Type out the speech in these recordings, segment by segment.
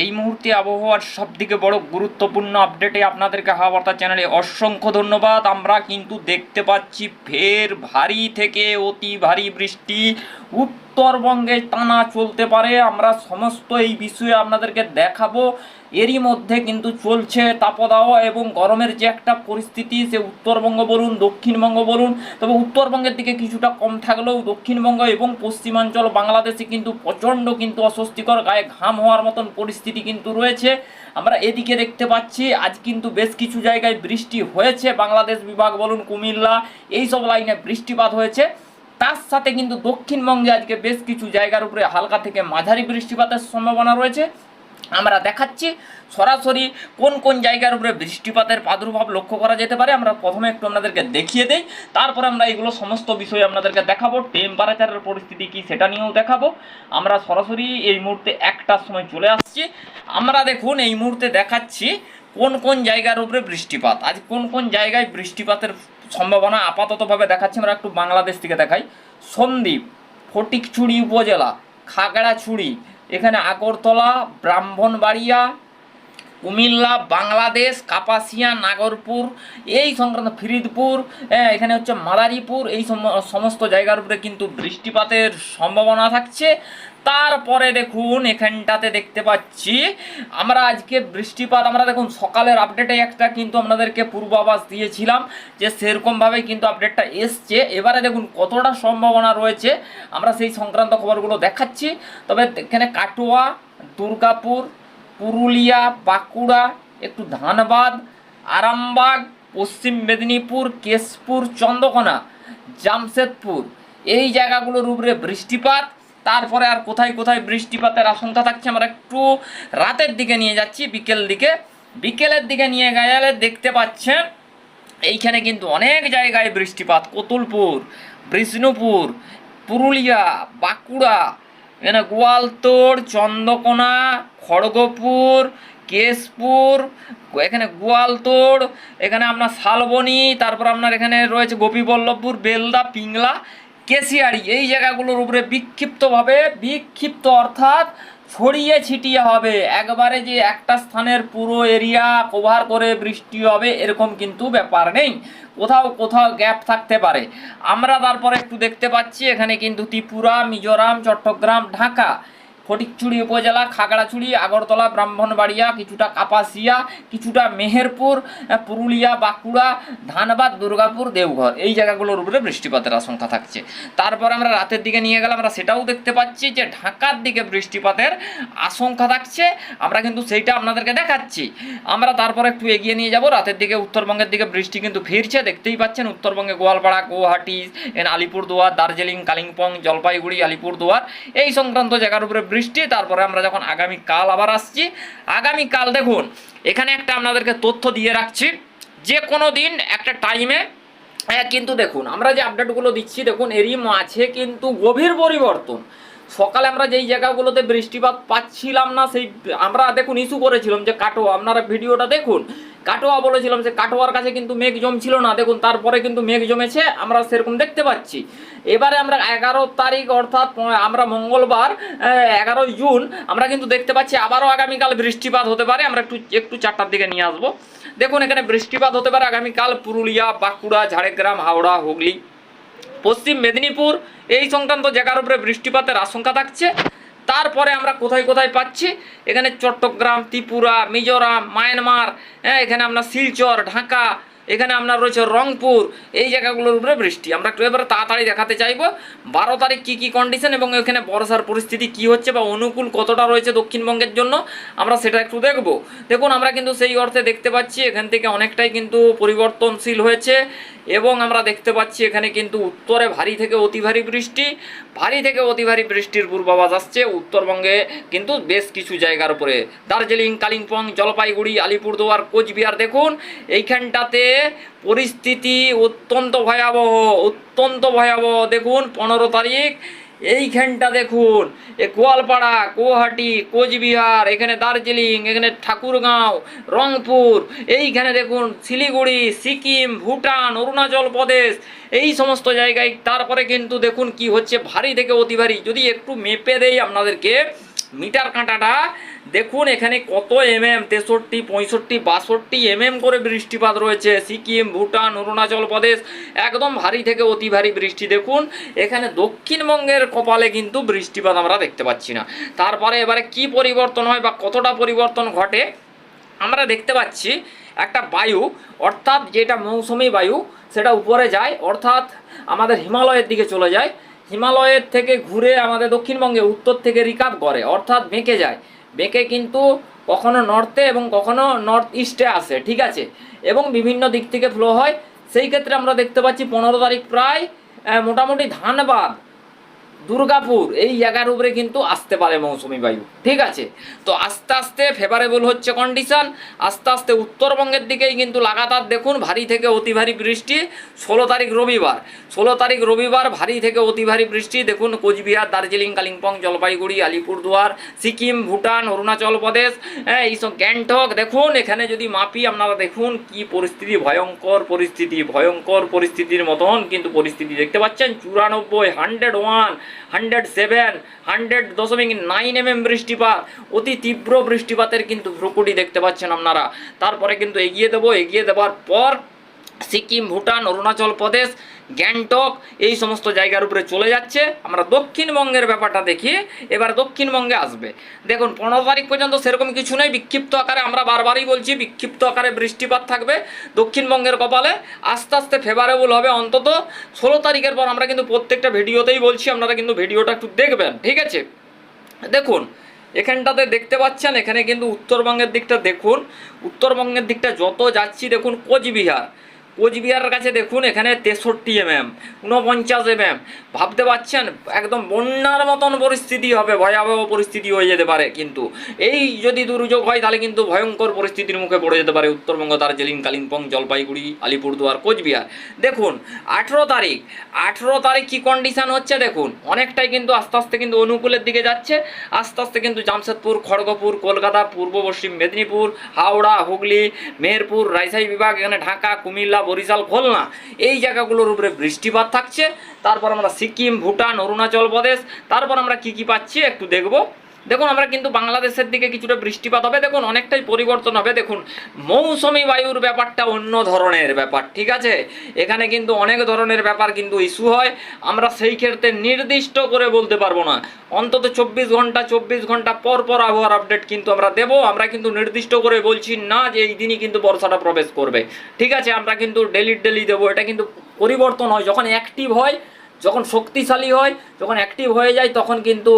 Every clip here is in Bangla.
এই মুহূর্তে আবহাওয়ার সবথেকে বড় গুরুত্বপূর্ণ আপডেটে আপনাদেরকে হাওয়া বার্তা চ্যানেলে অসংখ্য ধন্যবাদ। আমরা কিন্তু দেখতে পাচ্ছি ফের ভারী থেকে অতি ভারী বৃষ্টি। উত্তরবঙ্গে টানা চলতে পারে। আমরা সমস্ত এই বিষয়ে আপনাদেরকে দেখাবো। এরই মধ্যে কিন্তু চলছে তাপদাহ এবং গরমের যে একটা পরিস্থিতি, সে উত্তরবঙ্গ বলুন, দক্ষিণবঙ্গ বলুন, তবে উত্তরবঙ্গের দিকে কিছুটা কম থাকলেও দক্ষিণবঙ্গ এবং পশ্চিমাঞ্চল বাংলাদেশে কিন্তু প্রচণ্ড কিন্তু অস্বস্তিকর, গায়ে ঘাম হওয়ার মতন পরিস্থিতি কিন্তু রয়েছে। আমরা এদিকে দেখতে পাচ্ছি, আজ কিন্তু বেশ কিছু জায়গায় বৃষ্টি হয়েছে। বাংলাদেশ বিভাগ বলুন, কুমিল্লা এই সব লাইনে বৃষ্টিপাত হয়েছে। তার সাথে কিন্তু দক্ষিণবঙ্গে আজকে বেশ কিছু জায়গার উপরে হালকা থেকে মাঝারি বৃষ্টিপাতের সম্ভাবনা রয়েছে। আমরা দেখাচ্ছি সরাসরি কোন কোন জায়গার উপরে বৃষ্টিপাতের প্রাদুর্ভাব লক্ষ্য করা যেতে পারে। আমরা প্রথমে একটু আপনাদেরকে দেখিয়ে দেই। তারপর আমরা এগুলো সমস্ত বিষয় আপনাদেরকে দেখাবো। টেম্পারেচারের পরিস্থিতি কি সেটা নিয়েও দেখাবো। আমরা সরাসরি এই মুহূর্তে একটার সময় চলে আসছি। আমরা দেখুন এই মুহূর্তে দেখাচ্ছি কোন কোন জায়গার উপরে বৃষ্টিপাত। আজ কোন কোন জায়গায় বৃষ্টিপাতের সম্ভাবনা আপাততভাবে দেখাচ্ছি আমরা একটু বাংলাদেশ থেকে দেখাই। সন্দ্বীপ ফটিকছড়ি উপজেলা খাগড়াছড়ি এখানে আগরতলা ব্রাহ্মণবাড়িয়া কুমিল্লা বাংলাদেশ কাপাসিয়া নাগরপুর এই সংক্রান্ত ফিরিদপুর হ্যাঁ, এখানে হচ্ছে মাদারীপুর এই সম- সমস্ত জায়গার উপরে কিন্তু বৃষ্টিপাতের সম্ভাবনা থাকছে। তারপরে দেখুন, এখানটাতে দেখতে পাচ্ছি, আমরা আজকে বৃষ্টিপাত, আমরা দেখুন, সকালের আপডেটে একটা কিন্তু আপনাদেরকে পূর্বাভাস দিয়েছিলাম যে সেরকমভাবে কিন্তু আপডেটটা এসছে। এবারে দেখুন, কতটা সম্ভাবনা রয়েছে, আমরা সেই সংক্রান্ত খবরগুলো দেখাচ্ছি। তবে এখানে কাটোয়া, দুর্গাপুর, পুরুলিয়া, বাঁকুড়া, একটু ধানবাদ, আরামবাগ, পশ্চিম মেদিনীপুর, কেশপুর, চন্দ্রকোনা, জামশেদপুর, এই জায়গাগুলোর উপরে বৃষ্টিপাত। তারপরে আর কোথায় কোথায় বৃষ্টিপাতের আশঙ্কা থাকছে, আমরা একটু রাতের দিকে নিয়ে যাচ্ছি, বিকেল দিকে। বিকেলের দিকে নিয়ে গেলে দেখতে পাচ্ছেন, এইখানে কিন্তু অনেক জায়গায় বৃষ্টিপাত। কতুলপুর, বিষ্ণুপুর, পুরুলিয়া, বাঁকুড়া, এখানে গোয়ালতোড় চন্দ্রকোনা, খড়গপুর, কেশপুর, এখানে গোয়ালতোড় এখানে আপনার শালবনি, তারপর আপনার এখানে রয়েছে গোপীবল্লভপুর, বেলদা, পিংলা কেশিয়ারি, এই জায়গাগুলোর উপরে বিক্ষিপ্তভাবে, বিক্ষিপ্ত অর্থাৎ ছড়িয়ে ছিটিয়ে হবে। একবারে যে একটা স্থানের পুরো এরিয়া কভার করে বৃষ্টি হবে, এরকম কিন্তু ব্যাপার নেই। কোথাও কোথাও গ্যাপ থাকতে পারে। আমরা তারপরে একটু দেখতে পাচ্ছি, এখানে কিন্তু ত্রিপুরা, মিজোরাম, চট্টগ্রাম, ঢাকা। ফটিকচুড়ি উপজেলা, খাগড়াছড়ি, আগরতলা, ব্রাহ্মণবাড়িয়া, কিছুটা কাপাসিয়া, কিছুটা মেহেরপুর পুরুলিয়া, বাঁকুড়া, ধানবাদ, দুর্গাপুর, দেওঘর। এই জায়গাগুলোর উপরে বৃষ্টিপাতের আশঙ্কা থাকছে। তারপর আমরা রাতের দিকে নিয়ে গেলাম, আমরা সেটাও দেখতে পাচ্ছি যে ঢাকার দিকে বৃষ্টিপাতের আশঙ্কা থাকছে। আমরা কিন্তু সেইটা আপনাদেরকে দেখাচ্ছি। আমরা তারপর একটু এগিয়ে নিয়ে যাব। রাতের দিকে উত্তরবঙ্গের দিকে বৃষ্টি কিন্তু ফিরছে, দেখতেই পাচ্ছেন উত্তরবঙ্গে গোয়ালপাড়া, গুয়াহাটি আলিপুরদুয়ার, দার্জিলিং, কালিম্পং, জলপাইগুড়ি, আলিপুরদুয়ার। এই সংক্রান্ত জায়গার উপরে বৃষ্টি তারপরে আমরা যখন আগামী কাল আবার আসছি আগামী কাল দেখুন, এখানে একটা আপনাদেরকে তথ্য দিয়ে রাখছি, যে কোনো দিন একটা টাইমে হ্যাঁ কিন্তু দেখুন, আমরা যে আপডেটগুলো দিচ্ছি, দেখুন, এরই মাঝে কিন্তু গভীর পরিবর্তন। সকালে আমরা যেই জায়গাগুলোতে বৃষ্টিপাত পাচ্ছিলাম না, সেই আমরা দেখুন ইস্যু করেছিলাম যে কাটোয়া। আপনারা ভিডিওটা দেখুন। কাটোয়া বলেছিলাম যে কাটোয়ার কাছে কিন্তু মেঘ জমছিল না। দেখুন, তারপরে কিন্তু মেঘ জমেছে, আমরা সেরকম দেখতে পাচ্ছি। এবারে আমরা এগারো তারিখ অর্থাৎ আমরা মঙ্গলবার এগারোই জুন, আমরা কিন্তু দেখতে পাচ্ছি আবারও আগামীকাল বৃষ্টিপাত হতে পারে। আমরা একটু একটু চারটার দিকে নিয়ে আসব। দেখুন, এখানে বৃষ্টিপাত হতে পারে আগামীকাল পুরুলিয়া, বাঁকুড়া, ঝাড়গ্রাম, হাওড়া, হুগলি। পশ্চিম মেদিনীপুর, এই সংক্রান্ত জায়গার উপরে বৃষ্টিপাতের আশঙ্কা থাকছে। তারপরে আমরা কোথায় কোথায় পাচ্ছি? এখানে চট্টগ্রাম, ত্রিপুরা, মিজোরাম, মায়ানমার হ্যাঁ এখানে আমরা শিলচর, ঢাকা এখানে আপনার রয়েছে রংপুর, এই জায়গাগুলোর উপরে বৃষ্টি। আমরা একটু এবারে তাড়াতাড়ি দেখাতে চাইব, বারো তারিখ কী কী কন্ডিশন এবং এখানে বর্ষার পরিস্থিতি কি হচ্ছে বা অনুকূল কতটা রয়েছে দক্ষিণবঙ্গের জন্য, আমরা সেটা একটু দেখব। দেখুন, আমরা কিন্তু সেই অর্থে দেখতে পাচ্ছি এখান থেকে অনেকটাই কিন্তু পরিবর্তনশীল হয়েছে এবং আমরা দেখতে পাচ্ছি এখানে কিন্তু উত্তরে ভারী থেকে অতি ভারী বৃষ্টি ভারী থেকে অতি ভারী বৃষ্টির পূর্বাভাস আসছে উত্তরবঙ্গে, কিন্তু বেশ কিছু জায়গার উপরে। দার্জিলিং, কালিম্পং, জলপাইগুড়ি, আলিপুরদুয়ার, কোচবিহার দেখুন, এইখানটাতে পরিস্থিতি অত্যন্ত ভয়াবহ অত্যন্ত ভয়াবহ। দেখুন, পনেরো তারিখ এইখানটা দেখুন, এ কোয়ালপাড়া গুয়াহাটি, কোচবিহার, এখানে দার্জিলিং, এখানে ঠাকুরগাঁও, রংপুর, এইখানে দেখুন শিলিগুড়ি, সিকিম, ভুটান, অরুণাচল প্রদেশ, এই সমস্ত জায়গায়। তারপরে কিন্তু দেখুন কি হচ্ছে, ভারী থেকে অতি ভারী। যদি একটু মেপে দেই আপনাদেরকে মিটার কাঁটাটা। দেখুন, এখানে কত এম এম তেষট্টি, পঁয়ষট্টি, বাষট্টি এম এম করে বৃষ্টিপাত রয়েছে। সিকিম, ভুটান, অরুণাচল প্রদেশ, একদম ভারী থেকে অতি ভারী বৃষ্টি। দেখুন, এখানে দক্ষিণবঙ্গের কপালে কিন্তু বৃষ্টিপাত আমরা দেখতে পাচ্ছি না। তারপরে এবারে কি পরিবর্তন হয় বা কতটা পরিবর্তন ঘটে? আমরা দেখতে পাচ্ছি একটা বায়ু, অর্থাৎ যেটা মৌসুমি বায়ু, সেটা উপরে যায়, অর্থাৎ আমাদের হিমালয়ের দিকে চলে যায়। হিমালয়ের থেকে ঘুরে আমাদের দক্ষিণবঙ্গে উত্তর থেকে রিকাপ করে অর্থাৎ বেঁকে যায়। বেঁকে কিন্তু কখনো নর্থে এবং কখনো নর্থ ইস্টে আসে, ঠিক আছে? এবং বিভিন্ন দিক থেকে ফ্লো হয়। সেই ক্ষেত্রে আমরা দেখতে পাচ্ছি পনেরো তারিখ প্রায় মোটামুটি ধানবাদ। দুর্গাপুর, এই জায়গার উপরে কিন্তু আসতে পারে মৌসুমি বায়ু, ঠিক আছে? তো আস্তে আস্তে ফেভারেবল হচ্ছে কন্ডিশন আস্তে আস্তে উত্তরবঙ্গের দিকেই কিন্তু লাগাতার দেখুন, ভারী থেকে অতি ভারী বৃষ্টি, ষোলো তারিখ রবিবার, ষোলো তারিখ রবিবার ভারী থেকে অতি ভারী বৃষ্টি, দেখুন কোচবিহার, দার্জিলিং, কালিম্পং, জলপাইগুড়ি, আলিপুরদুয়ার, সিকিম, ভুটান, অরুণাচল প্রদেশ হ্যাঁ এইসব গ্যাংটক, দেখুন, এখানে যদি মাপি আপনারা দেখুন কি পরিস্থিতি ভয়ঙ্কর পরিস্থিতি, ভয়ঙ্কর পরিস্থিতির মতন কিন্তু পরিস্থিতি দেখতে পাচ্ছেন, চুরানব্বই hundred one hundred seven, hundred দশমিক নাইন এম এম বৃষ্টিপাত। অতি তীব্র বৃষ্টিপাতের কিন্তু ভ্রুকুটি দেখতে পাচ্ছেন আপনারা। তারপরে কিন্তু এগিয়ে দেবো, এগিয়ে দেওয়ার পর সিকিম, ভুটান, অরুণাচল প্রদেশ, গ্যাংটক, এই সমস্ত জায়গার উপরে চলে যাচ্ছে। আমরা দক্ষিণবঙ্গের ব্যাপারটা দেখি, এবার দক্ষিণবঙ্গে আসবে। দেখুন, পনেরো তারিখ পর্যন্ত সেরকম কিছু নেই, বিক্ষিপ্ত আকারে আমরা বারবারই বলছি, বিক্ষিপ্ত আকারে বৃষ্টিপাত থাকবে দক্ষিণবঙ্গের কপালে। আস্তে আস্তে ফেভারেবল হবে অন্তত। ষোলো তারিখের পর আমরা কিন্তু প্রত্যেকটা ভিডিওতেই বলছি, আপনারা কিন্তু ভিডিওটা একটু দেখবেন, ঠিক আছে? দেখুন, এখানটাতে দেখতে পাচ্ছেন, এখানে কিন্তু উত্তরবঙ্গের দিকটা দেখুন। উত্তরবঙ্গের দিকটা যত যাচ্ছি, দেখুন, কোচবিহার। কোচবিহারের কাছে দেখুন, এখানে তেষট্টি এম এম উনপঞ্চাশ এম এম ভাবতে পারছেন একদম বন্যার মতন পরিস্থিতি হবে, ভয়াবহ পরিস্থিতি হয়ে যেতে পারে কিন্তু। এই যদি দুর্যোগ হয়, তাহলে কিন্তু ভয়ঙ্কর পরিস্থিতির মুখে পড়ে যেতে পারে উত্তরবঙ্গ, দার্জিলিং, কালিম্পং, জলপাইগুড়ি, আলিপুরদুয়ার, কোচবিহার। দেখুন, আঠেরো তারিখ আঠেরো তারিখ কী কন্ডিশন হচ্ছে দেখুন? অনেকটাই কিন্তু আস্তে আস্তে কিন্তু অনুকূলের দিকে যাচ্ছে। আস্তে আস্তে কিন্তু জামশেদপুর, খড়গপুর, কলকাতা, পূর্ব পশ্চিম মেদিনীপুর, হাওড়া, হুগলি, মেহেরপুর, রাজশাহী বিভাগ, এখানে ঢাকা, কুমিল্লা বরিশাল খুলনা এই জায়গাগুলোর উপরে বৃষ্টিপাত থাকছে। তারপর আমরা সিকিম, ভুটান, অরুণাচল প্রদেশ, তারপর আমরা কি কি পাচ্ছি একটু দেখব। দেখুন, আমরা কিন্তু বাংলাদেশের দিকে কিছুটা বৃষ্টিপাত হবে। দেখুন, অনেকটাই পরিবর্তন হবে। দেখুন, মৌসুমি বায়ুর ব্যাপারটা অন্য ধরনের ব্যাপার, ঠিক আছে? এখানে কিন্তু অনেক ধরনের ব্যাপার কিন্তু ইস্যু হয়। আমরা সেই ক্ষেত্রে নির্দিষ্ট করে বলতে পারব না। অন্তত চব্বিশ ঘণ্টা চব্বিশ ঘণ্টা পর পর আবহাওয়ার আপডেট কিন্তু আমরা দেবো। আমরা কিন্তু নির্দিষ্ট করে বলছি না যে এই দিনই কিন্তু বর্ষাটা প্রবেশ করবে। ঠিক আছে, আমরা কিন্তু ডেলি ডেলি দেবো। এটা কিন্তু পরিবর্তন হয়। যখন অ্যাক্টিভ হয় যখন শক্তিশালী হয়, যখন অ্যাক্টিভ হয়ে যায়, তখন কিন্তু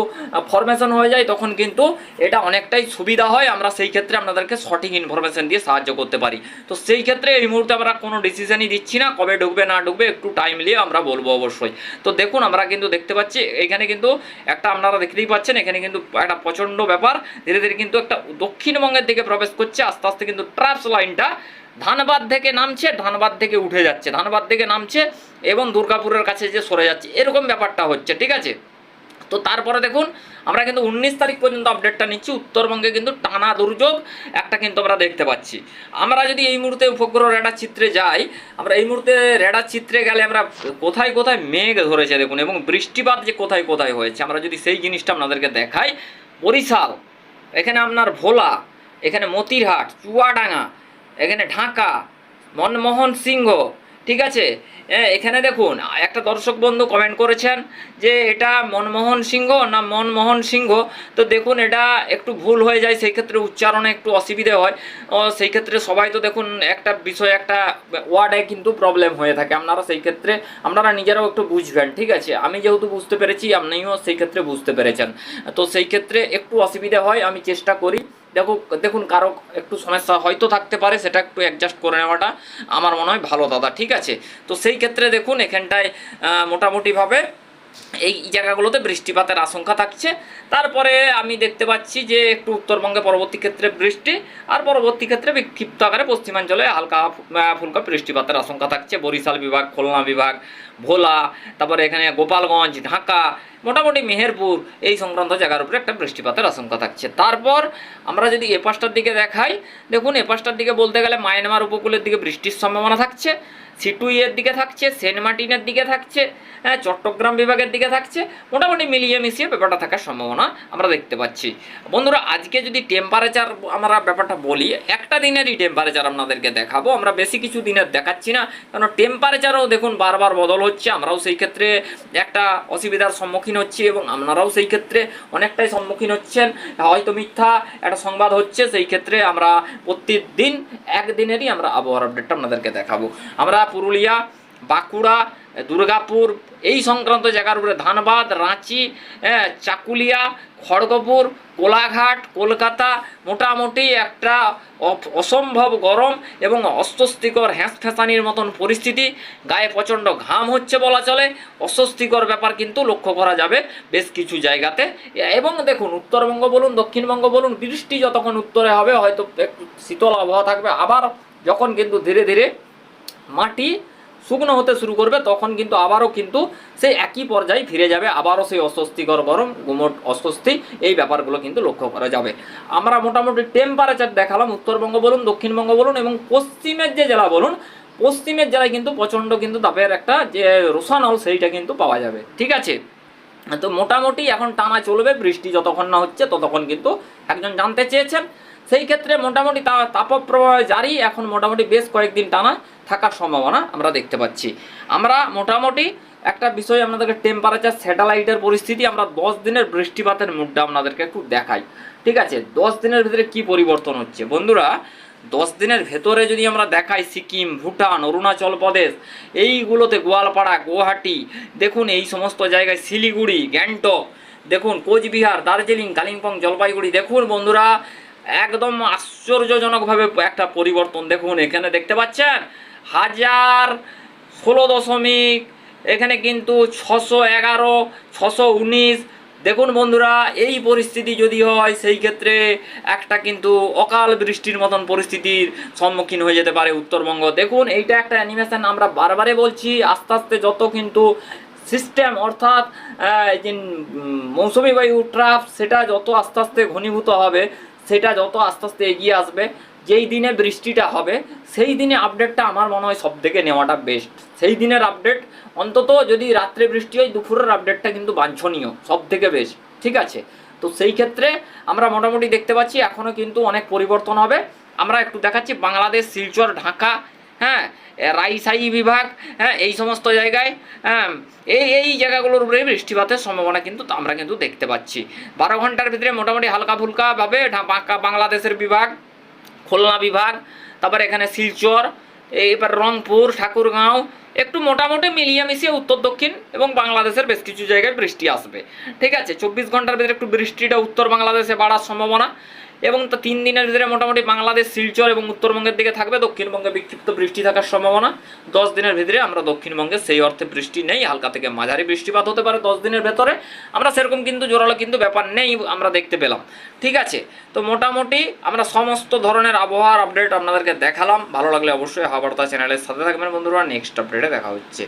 ফরমেশন হয়ে যায়, তখন কিন্তু এটা অনেকটাই সুবিধা হয়। আমরা সেই ক্ষেত্রে আপনাদেরকে সঠিক ইনফরমেশন দিয়ে সাহায্য করতে পারি। তো সেই ক্ষেত্রে এই মুহূর্তে আমরা কোনো ডিসিশনই দিচ্ছি না। কবে ঢুকবে, না ঢুকবে, একটু টাইম নিয়ে আমরা বলব অবশ্যই। তো দেখুন, আমরা কিন্তু দেখতে পাচ্ছি, এখানে কিন্তু একটা আপনারা দেখতেই পাচ্ছেন, এখানে কিন্তু একটা প্রচণ্ড ব্যাপার। ধীরে ধীরে কিন্তু একটা দক্ষিণবঙ্গের দিকে প্রবেশ করছে। আস্তে আস্তে কিন্তু ট্রাপস লাইনটা ধানবাদ থেকে নামছে, ধানবাদ থেকে উঠে যাচ্ছে। ধানবাদ থেকে নামছে এবং দুর্গাপুরের কাছে যে সরে যাচ্ছে। এরকম ব্যাপারটা হচ্ছে, ঠিক আছে? তো তারপরে দেখুন, আমরা কিন্তু উনিশ তারিখ পর্যন্ত আপডেটটা নিচ্ছি। উত্তরবঙ্গে কিন্তু টানা দুর্যোগ, একটা কিন্তু আমরা দেখতে পাচ্ছি। আমরা যদি এই মুহূর্তে উপগ্রহ রেডার চিত্রে যাই, আমরা এই মুহূর্তে রেডার চিত্রে গেলে আমরা কোথায় কোথায় মেঘ ধরেছে দেখুন এবং বৃষ্টিপাত যে কোথায় কোথায় হয়েছে, আমরা যদি সেই জিনিসটা আপনাদেরকে দেখাই, বরিশাল, এখানে আপনার ভোলা, এখানে মতিরহাট, চুয়াডাঙ্গা এখানে ঢাকা, মনমোহন সিংহ, ঠিক আছে? এখানে দেখুন, একটা দর্শক বন্ধু কমেন্ট করেছেন যে এটা মনমোহন সিংহ না মনমোহন সিংহ? তো দেখুন, এটা একটু ভুল হয়ে যায়, সেই ক্ষেত্রে উচ্চারণে একটু অসুবিধে হয়। ও, সেই ক্ষেত্রে সবাই তো দেখুন, একটা বিষয়, একটা ওয়ার্ডে কিন্তু প্রবলেম হয়ে থাকে। আপনারা সেই ক্ষেত্রে, আপনারা নিজেরাও একটু বুঝবেন, ঠিক আছে? আমি যেহেতু বুঝতে পেরেছি, আপনিও সেই ক্ষেত্রে বুঝতে পেরেছেন। তো সেই ক্ষেত্রে একটু অসুবিধা হয়, আমি চেষ্টা করি। দেখো, দেখুন, কারও একটু সমস্যা হয়তো থাকতে পারে, সেটা একটু অ্যাডজাস্ট করে নেওয়াটা আমার মনে হয় ভালো, দাদা, ঠিক আছে? তো সেই ক্ষেত্রে দেখুন, এখানটায় মোটামুটিভাবে এই জায়গাগুলোতে বৃষ্টিপাতের আশঙ্কা থাকছে। তারপরে আমি দেখতে পাচ্ছি যে একটু উত্তরবঙ্গে পরবর্তী ক্ষেত্রে বৃষ্টি আর পরবর্তী ক্ষেত্রে বিক্ষিপ্ত আকারে পশ্চিমাঞ্চলে হালকা ফুলকা বৃষ্টিপাতের আশঙ্কা থাকছে। বরিশাল বিভাগ, খুলনা বিভাগ, ভোলা, তারপরে এখানে গোপালগঞ্জ, ঢাকা, মোটামুটি মেহেরপুর এই সংক্রান্ত জায়গার উপরে একটা বৃষ্টিপাতের আশঙ্কা থাকছে। তারপর আমরা যদি এ পাশটার দিকে দেখাই, দেখুন এ পাশটার দিকে বলতে গেলে মায়ানমার উপকূলের দিকে বৃষ্টির সম্ভাবনা থাকছে। সিটুইয়ের দিকে থাকছে, সেন্ট মার্টিনের দিকে থাকছে হ্যাঁ চট্টগ্রাম বিভাগের দিকে থাকছে। মোটামুটি মিলিয়ে মিশিয়ে ব্যাপারটা থাকার সম্ভাবনা আমরা দেখতে পাচ্ছি। বন্ধুরা, আজকে যদি টেম্পারেচার আমরা ব্যাপারটা বলি, একটা দিনেরই টেম্পারেচার আপনাদেরকে দেখাবো। আমরা বেশি কিছু দিনের দেখাচ্ছি না, কারণ টেম্পারেচারও দেখুন বারবার বদল হচ্ছে। আমরাও সেই ক্ষেত্রে একটা অসুবিধার সম্মুখীন হচ্ছি এবং আপনারাও সেই ক্ষেত্রে অনেকটাই সম্মুখীন হচ্ছেন। হয়তো মিথ্যা একটা সংবাদ হচ্ছে, সেই ক্ষেত্রে আমরা প্রতিদিন একদিনেরই আমরা আবহাওয়ার আপডেটটা আপনাদেরকে দেখাবো। আমরা পুরুলিয়া বাঁকুড়া দুর্গাপুর এই সংক্রান্ত জায়গার উপরে ধানবাদ রাঁচি হ্যাঁ, চাকুলিয়া খড়গপুর কোলাঘাট কলকাতা মোটামুটি একটা অসম্ভব গরম এবং অস্বস্তিকর হ্যাঁসফ্যাঁসানির মতন পরিস্থিতি। গায়ে প্রচণ্ড ঘাম হচ্ছে বলা চলে। অস্বস্তিকর ব্যাপার কিন্তু লক্ষ্য করা যাবে বেশ কিছু জায়গাতে। এবং দেখুন উত্তরবঙ্গ বলুন দক্ষিণবঙ্গ বলুন বৃষ্টি যতক্ষণ উত্তরে হবে হয়তো একটু শীতল আবহাওয়া থাকবে। আবার যখন কিন্তু ধীরে ধীরে মাটি শুকনো হতে শুরু করবে, তখন কিন্তু আবারও কিন্তু সেই একই পর্যায়ে ফিরে যাবে, আবারও সেই অস্বস্তিকর গরম, গুমট অস্বস্তি, এই ব্যাপারগুলো কিন্তু লক্ষ্য করা যাবে। আমরা মোটামুটি টেম্পারেচার দেখালাম, উত্তরবঙ্গ বলুন, দক্ষিণবঙ্গ বলুন এবং পশ্চিমের যে জেলা বলুন, পশ্চিমের জেলায় কিন্তু প্রচণ্ড কিন্তু তাপের একটা যে রোশানল সেইটা কিন্তু পাওয়া যাবে, ঠিক আছে? তো মোটামুটি এখন টানা চলবে, বৃষ্টি যতক্ষণ না হচ্ছে ততক্ষণ কিন্তু একজন জানতে চেয়েছেন। সেই ক্ষেত্রে মোটামুটি তাপপ্রবাহ জারি, এখন মোটামুটি বেশ কয়েকদিন টানা থাকার সম্ভাবনা আমরা দেখতে পাচ্ছি। আমরা মোটামুটি একটা বিষয় আপনাদেরকে টেম্পারেচার স্যাটেলাইটের পরিস্থিতি, আমরা দশ দিনের বৃষ্টিপাতের মুডটা আপনাদেরকে একটু দেখাই। ঠিক আছে? দশ দিনের ভিতরে কি পরিবর্তন হচ্ছে? বন্ধুরা, দশ দিনের ভেতরে যদি আমরা দেখাই সিকিম, ভুটান, অরুণাচল প্রদেশ, এইগুলোতে গোয়ালপাড়া, গুয়াহাটি, দেখুন এই সমস্ত জায়গায় শিলিগুড়ি, গ্যাংটক, দেখুন কোচবিহার, দার্জিলিং, কালিম্পং, জলপাইগুড়ি, দেখুন বন্ধুরা একদম আশ্চর্যজনকভাবে একটা পরিবর্তন দেখুন, এখানে দেখতে পাচ্ছেন? হাজার ষোলো দশমিক, এখানে কিন্তু ছশো এগারো, ছশো উনিশ। দেখুন বন্ধুরা, এই পরিস্থিতি যদি হয়, সেই ক্ষেত্রে একটা কিন্তু অকাল বৃষ্টির মতন পরিস্থিতির সম্মুখীন হয়ে যেতে পারে উত্তরবঙ্গ। দেখুন, এইটা একটা অ্যানিমেশন আমরা বারবারে বলছি, আস্তে আস্তে যত কিন্তু সিস্টেম অর্থাৎ যে মৌসুমি বায়ু ট্রাফ সেটা যত আস্তে আস্তে ঘনীভূত হবে সেটা যত আস্তে আস্তে এগিয়ে আসবে, যেই দিনে বৃষ্টিটা হবে, সেই দিনে আপডেটটা আমার মনে হয় সব থেকে নেওয়াটা বেস্ট সেই দিনের আপডেট অন্তত যদি রাত্রে বৃষ্টি হয়, দুপুরের আপডেটটা কিন্তু বাঞ্ছনীয় সব থেকে বেস্ট ঠিক আছে? তো সেই ক্ষেত্রে আমরা মোটামুটি দেখতে পাচ্ছি এখনও কিন্তু অনেক পরিবর্তন হবে। আমরা একটু দেখাচ্ছি বাংলাদেশ, শিলচর, ঢাকা হ্যাঁ রাইসাই বিভাগ হ্যাঁ এই সমস্ত জায়গায় হ্যাঁ এই এই জায়গাগুলোর উপরে বৃষ্টিপাতের সম্ভাবনা কিন্তু আমরা কিন্তু দেখতে পাচ্ছি। বারো ঘণ্টার ভিতরে মোটামুটি হালকা ফুলকাভাবে বাংলাদেশের বিভাগ, খুলনা বিভাগ, তারপর এখানে শিলচর এবার রংপুর, ঠাকুরগাঁও, একটু মোটামুটি মিলিয়ে মিশিয়ে উত্তর, দক্ষিণ এবং বাংলাদেশের বেশ কিছু জায়গায় বৃষ্টি আসবে। ঠিক আছে, চব্বিশ ঘণ্টার ভিতরে একটু বৃষ্টিটা উত্তর বাংলাদেশে বাড়ার সম্ভাবনা। এবং তিন দিনের ভিতরে মোটামুটি বাংলাদেশ, শিলচর এবং উত্তরবঙ্গের দিকে থাকবে। দক্ষিণবঙ্গে বিক্ষিপ্ত বৃষ্টি থাকার সম্ভাবনা। দশ দিনের ভিতরে আমরা দক্ষিণবঙ্গে সেই অর্থে বৃষ্টি নেই। হালকা থেকে মাঝারি বৃষ্টিপাত হতে পারে দশ দিনের ভেতরে। আমরা সেরকম কিন্তু জোরালো কিন্তু ব্যাপার নেই, আমরা দেখতে পেলাম। ঠিক আছে, তো মোটামুটি আমরা সমস্ত ধরনের আবহাওয়ার আপডেট আপনাদেরকে দেখালাম। ভালো লাগলে অবশ্যই হাওয়ার্তা চ্যানেলের সাথে থাকবেন বন্ধুরা। নেক্সট আপডেটে দেখা হচ্ছে।